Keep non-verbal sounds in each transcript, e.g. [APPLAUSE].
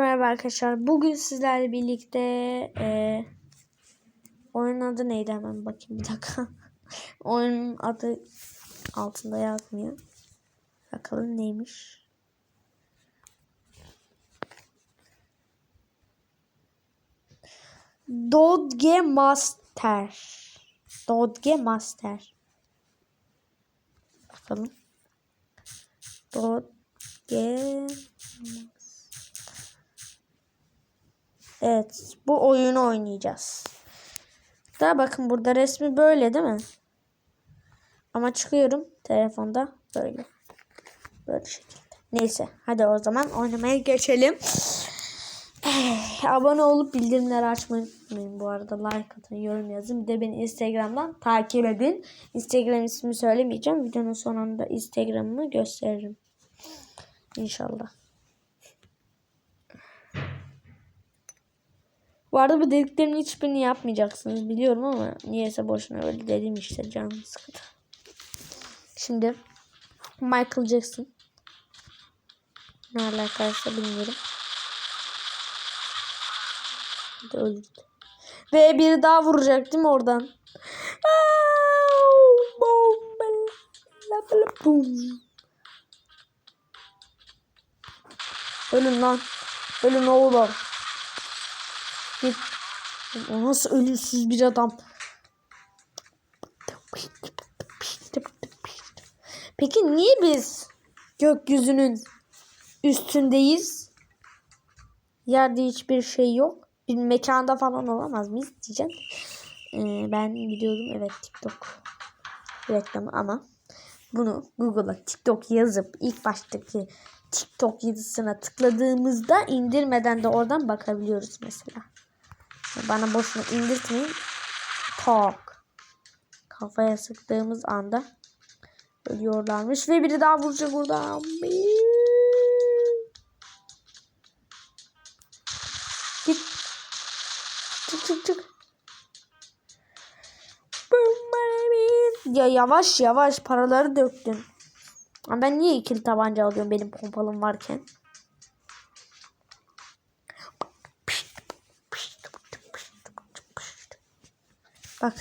merhaba arkadaşlar. Bugün sizlerle birlikte e, oyunun adı neydi hemen bakayım bir dakika. [LAUGHS] oyunun adı altında yazmıyor. Bakalım neymiş. Dodge Master. Dodge Master. Bakalım. Dodge Evet. Bu oyunu oynayacağız. Da bakın burada resmi böyle değil mi? Ama çıkıyorum telefonda böyle. Böyle şekilde. Neyse. Hadi o zaman oynamaya geçelim. Eh, abone olup bildirimleri açmayı unutmayın. Bu arada like atın, yorum yazın. Bir de beni Instagram'dan takip edin. Instagram ismi söylemeyeceğim. Videonun sonunda Instagram'ımı gösteririm. İnşallah. Bu arada bu dediklerimin hiçbirini yapmayacaksınız biliyorum ama niyeyse boşuna öyle dedim işte canım sıkıldı. Şimdi Michael Jackson. Ne alakaysa bilmiyorum. Öldü. Ve biri daha vuracak değil mi oradan? Ölün lan. Ölün oğlum. O nasıl ölümsüz bir adam. Peki niye biz gökyüzünün üstündeyiz? Yerde hiçbir şey yok. Bir mekanda falan olamaz mıyız diyeceğim. Ee, ben biliyordum evet TikTok reklamı ama bunu Google'a TikTok yazıp ilk baştaki TikTok yazısına tıkladığımızda indirmeden de oradan bakabiliyoruz mesela. Bana boşuna indirtmeyin. Talk. Kafaya sıktığımız anda ölüyorlarmış ve biri daha vuracak oradan. Git. Çık çık çık. Ya yavaş yavaş paraları döktün. Ama ben niye ikili tabanca alıyorum benim pompalım varken? Bak.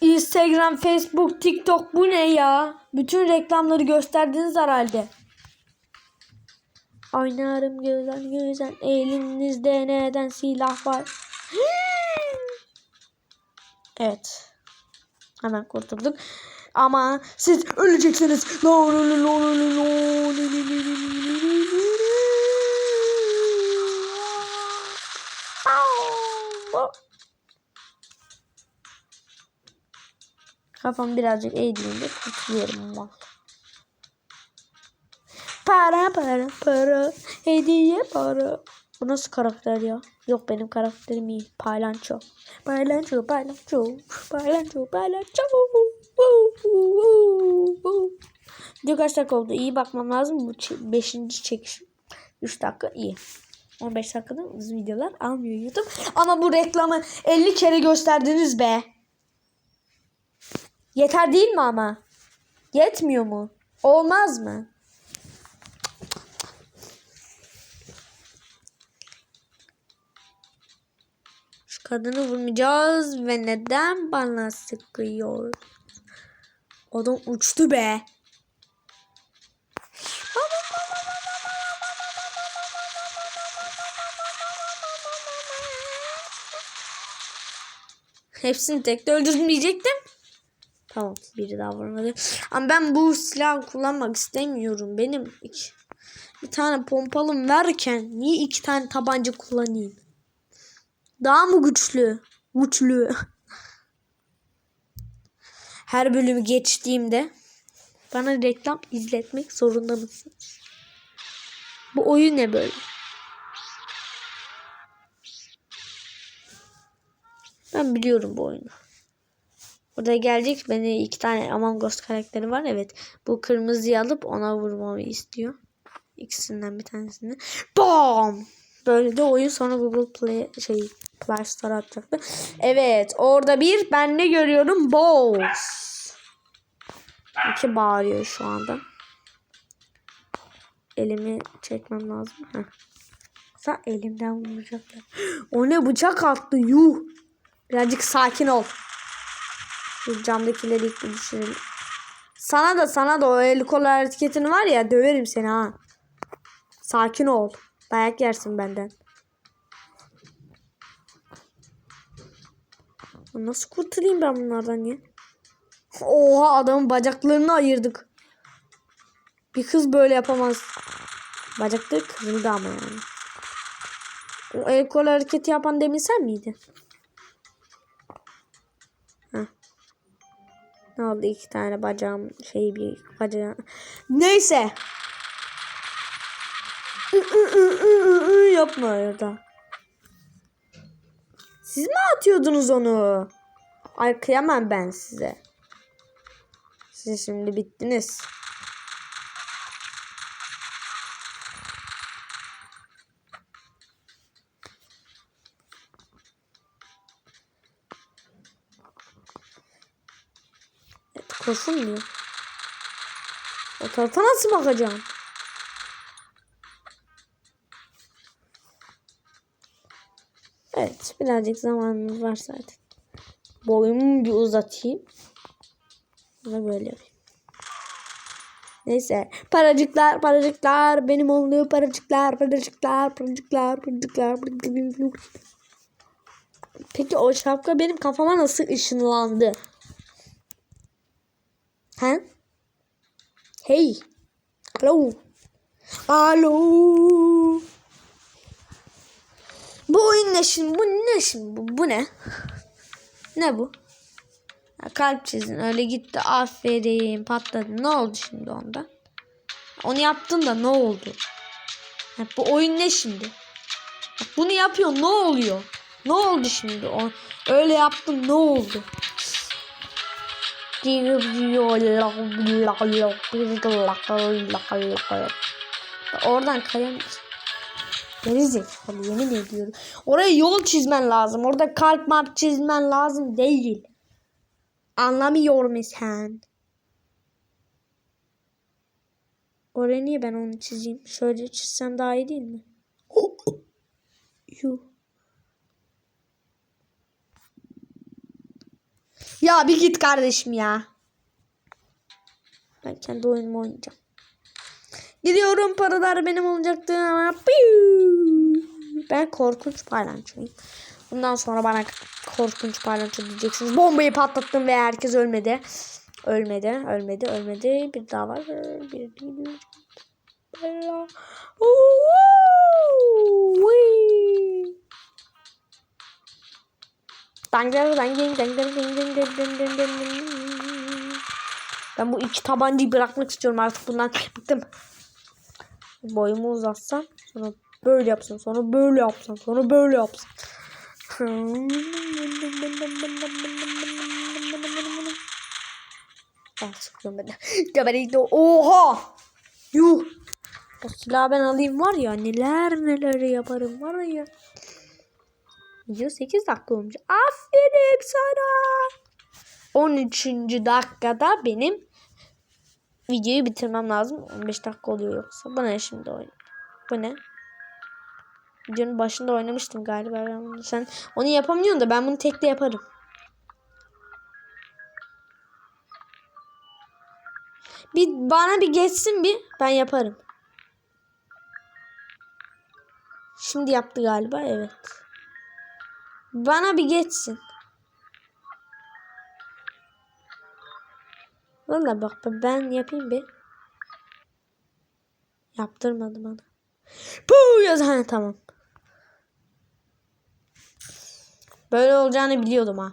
Instagram, Facebook, TikTok bu ne ya? Bütün reklamları gösterdiniz herhalde. Oynarım güzel güzel elinizde neden silah var? evet. Hemen kurtulduk. Ama siz öleceksiniz. No, no, no, no, no, no, no. Kafam birazcık eğdiğinde kurtuluyorum ama. Para para para hediye para. Bu nasıl karakter ya? Yok benim karakterim iyi. Paylanço. Paylanço paylanço. Paylanço paylanço. Video kaç dakika oldu? İyi bakmam lazım. Bu 5. çekişim. 3 dakika iyi. 15 dakikada uzun videolar almıyor YouTube. Ama bu reklamı 50 kere gösterdiniz be. Yeter değil mi ama? Yetmiyor mu? Olmaz mı? Şu kadını vurmayacağız ve neden bana sıkıyor? Adam uçtu be. Hepsini tek de öldürmeyecektim. Tamam biri daha vurmadı. Ama ben bu silahı kullanmak istemiyorum. Benim iki, bir tane pompalım verken niye iki tane tabanca kullanayım? Daha mı güçlü? Güçlü. [LAUGHS] Her bölümü geçtiğimde bana reklam izletmek zorunda mısın? Bu oyun ne böyle? Ben biliyorum bu oyunu. Burada gelecek beni iki tane Among Us karakteri var. Evet. Bu kırmızıyı alıp ona vurmamı istiyor. İkisinden bir tanesini. Bam! Böyle de oyun sonra Google Play şey Play Store atacaktı. Evet. Orada bir ben ne görüyorum? Balls. İki bağırıyor şu anda. Elimi çekmem lazım. Heh. Sa elimden vuracaklar. [GASPS] O ne bıçak attı yuh. Birazcık sakin ol. Şu camdakileri ilk bir düşürelim. Sana da sana da o el kol hareketin var ya döverim seni ha. Sakin ol. Dayak yersin benden. Nasıl kurtulayım ben bunlardan ya? Oha adamın bacaklarını ayırdık. Bir kız böyle yapamaz. Bacakları kırıldı ama yani. O el kol hareketi yapan demin sen miydin? Ne oldu iki tane bacağım şey bir bacağım. Neyse. Yapma orada. Siz mi atıyordunuz onu? Ay kıyamam ben size. Siz şimdi bittiniz. Evet, koşulmuyor. O tarafa nasıl bakacağım? Evet birazcık zamanımız var zaten. Boyumu bir uzatayım. Bunu böyle yapayım. Neyse. Paracıklar, paracıklar. Benim oluyor paracıklar, paracıklar, paracıklar, paracıklar, paracıklar. Peki o şapka benim kafama nasıl ışınlandı? He? Hey. Alo. Alo. Bu oyun ne şimdi? Bu ne şimdi? Bu, bu ne? Ne bu? Ha, kalp çizin. Öyle gitti. Aferin. Patladı. Ne oldu şimdi onda? Onu yaptın da ne oldu? Ha, bu oyun ne şimdi? Bak, bunu yapıyor. Ne oluyor? Ne oldu şimdi? O, öyle yaptın. Ne oldu? Oradan kayamıyorsun. Gerizekalı yemin ediyorum. Oraya yol çizmen lazım. Orada kalp map çizmen lazım değil. Anlamıyor musun? Oraya niye ben onu çizeyim? Şöyle çizsem daha iyi değil mi? [GASPS] Yuh. Ya bir git kardeşim ya. Ben kendi oyunumu oynayacağım. Gidiyorum paralar benim olacaktı ama ben korkunç paylançoyum. Bundan sonra bana korkunç paylanço diyeceksiniz. Bombayı patlattım ve herkes ölmedi. Ölmedi, ölmedi, ölmedi. Bir daha var. Bir değil. Bella. Dang dang dang dang dang dang dang dang dang dang Ben bu iki tabancayı bırakmak istiyorum artık bundan. Bıktım. Boyumu uzatsam sonra böyle yapsam sonra böyle yapsam sonra böyle yapsam. Ben sıkıyorum ben de. Gebereyim de. Oha! Yuh! O silahı ben alayım var ya neler neler yaparım var ya. Video 8 dakika olmuş. Aferin sana. 13. dakikada benim videoyu bitirmem lazım. 15 dakika oluyor yoksa. Bu ne şimdi oyun? Bu ne? Videonun başında oynamıştım galiba. Sen onu yapamıyorsun da ben bunu tekte yaparım. Bir bana bir geçsin bir ben yaparım. Şimdi yaptı galiba evet. Bana bir geçsin. Valla bak ben yapayım bir. Yaptırmadı bana. Puh yaz ha tamam. Böyle olacağını biliyordum ha.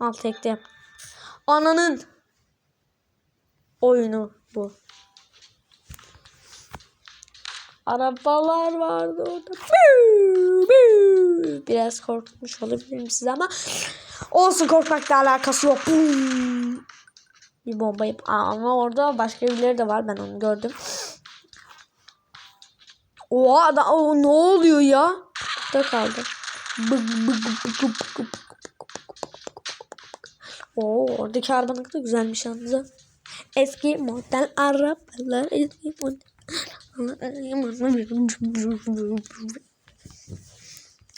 Al tekte yap. Ananın oyunu bu. Arabalar vardı orada. Biraz korkutmuş olabilirim size ama olsun korkmakla alakası yok. Bir bomba yap. Ama orada başka birileri de var. Ben onu gördüm. Oha da o ne oluyor ya? Da kaldı. Oo, oradaki araba ne kadar güzelmiş yalnız. Eski model arabalar, eski model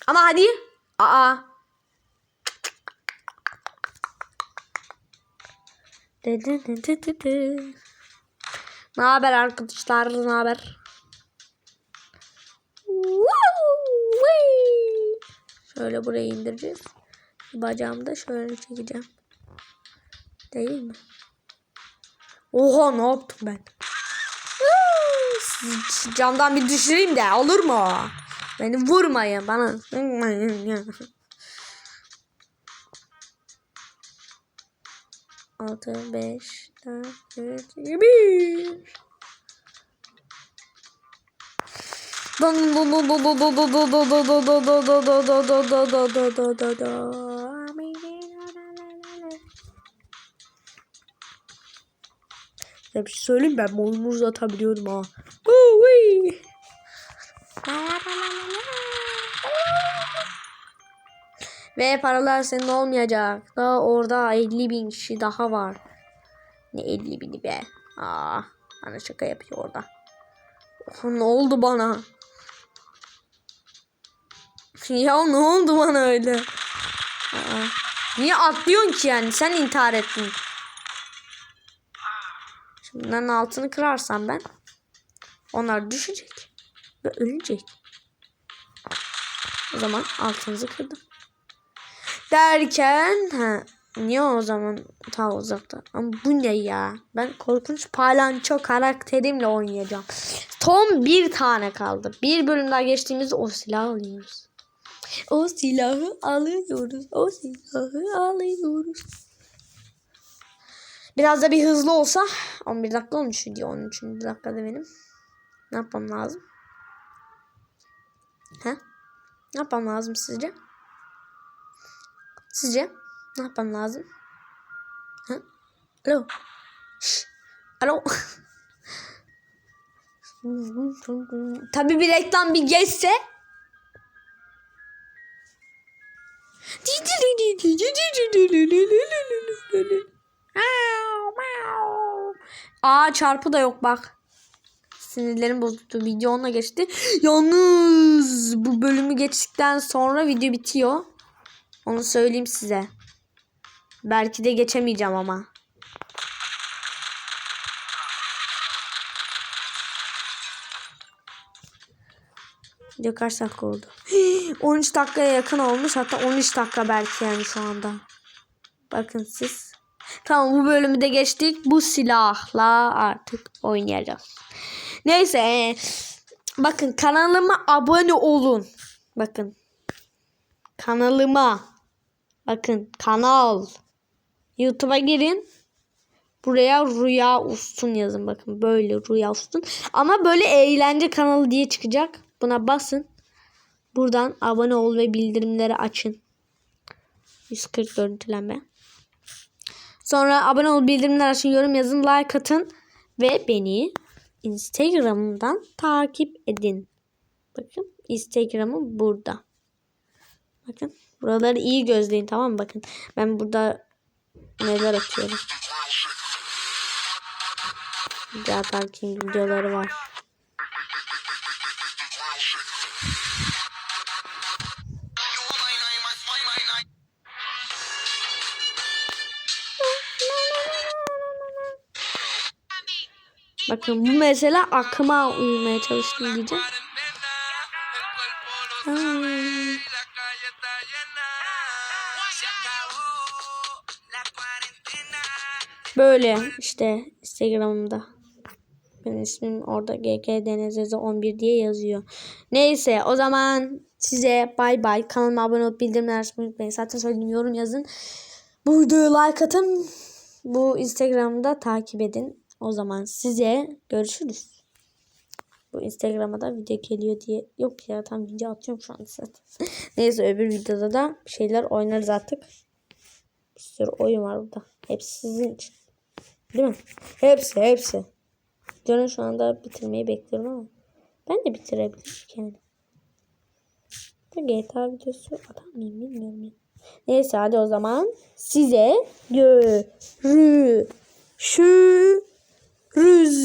Ama hadi. Aa. Ne haber arkadaşlar? Ne haber? Şöyle buraya indireceğiz. Bacağımı da şöyle çekeceğim. Değil mi? Oha ne yaptım ben? Camdan bir düşüreyim de olur mu? Beni vurmayın bana. Altı, beş, dört, üç, bir. Dun dun dun dun dun dun dun dun dun dun dun dun dun dun dun dun dun dun. Ya bir şey söyleyeyim ben boyumu uzatabiliyorum ha. Ve paralar senin olmayacak. Daha orada 50 bin kişi daha var. Ne 50 bini be. Aa, bana şaka yapıyor orada. Oh, ne oldu bana? Ya ne oldu bana öyle? Aa, niye atlıyorsun ki yani? Sen intihar ettin. Bunların altını kırarsam ben onlar düşecek ve ölecek. O zaman altınızı kırdım. Derken ha, niye o zaman ta uzakta? Ama bu ne ya? Ben korkunç palanço karakterimle oynayacağım. Son bir tane kaldı. Bir bölüm daha geçtiğimizde o silahı alıyoruz. O silahı alıyoruz. O silahı alıyoruz. Biraz da bir hızlı olsa 11 dakika olmuş video 13. dakikada benim. Ne yapmam lazım? He? Ne yapmam lazım sizce? Sizce? Ne yapmam lazım? He? Alo? Şş, Alo? Tabii bir reklam bir geçse. Aa çarpı da yok bak. Sinirlerim bozuldu. Video onunla geçti. Yalnız bu bölümü geçtikten sonra video bitiyor. Onu söyleyeyim size. Belki de geçemeyeceğim ama. Video kaç dakika oldu? [GASPS] 13 dakikaya yakın olmuş. Hatta 13 dakika belki yani şu anda. Bakın siz. Tamam bu bölümü de geçtik. Bu silahla artık oynayacağız. Neyse. e, Bakın kanalıma abone olun. Bakın. Kanalıma. Bakın kanal. YouTube'a girin. Buraya Rüya Ustun yazın. Bakın böyle Rüya Ustun. Ama böyle eğlence kanalı diye çıkacak. Buna basın. Buradan abone ol ve bildirimleri açın. 140 görüntülenme. Sonra abone ol, bildirimler açın, yorum yazın, like atın ve beni Instagram'dan takip edin. Bakın Instagram'ım burada. Bakın buraları iyi gözleyin tamam mı? Bakın ben burada neler atıyorum. Zaten King videoları var. Bakın bu mesela aklıma uyumaya çalıştım diyeceğim. Ay. Böyle işte Instagram'da. Benim ismim orada ggdnzz11 diye yazıyor. Neyse o zaman size bay bay. Kanalıma abone olup bildirimleri açmayı unutmayın. Zaten söyledim yorum yazın. Bu videoyu like atın. Bu Instagram'da takip edin. O zaman size görüşürüz. Bu Instagram'a da video geliyor diye. Yok ya tam video atıyorum şu an zaten. [LAUGHS] Neyse öbür videoda da şeyler oynarız artık. Bir sürü oyun var burada. Hepsi sizin için. Değil mi? Hepsi hepsi. Videonun şu anda bitirmeyi bekliyorum ama. Ben de bitirebilirim. Da GTA videosu atar mıyım bilmiyorum ya. Neyse hadi o zaman size görüşürüz. Rüz.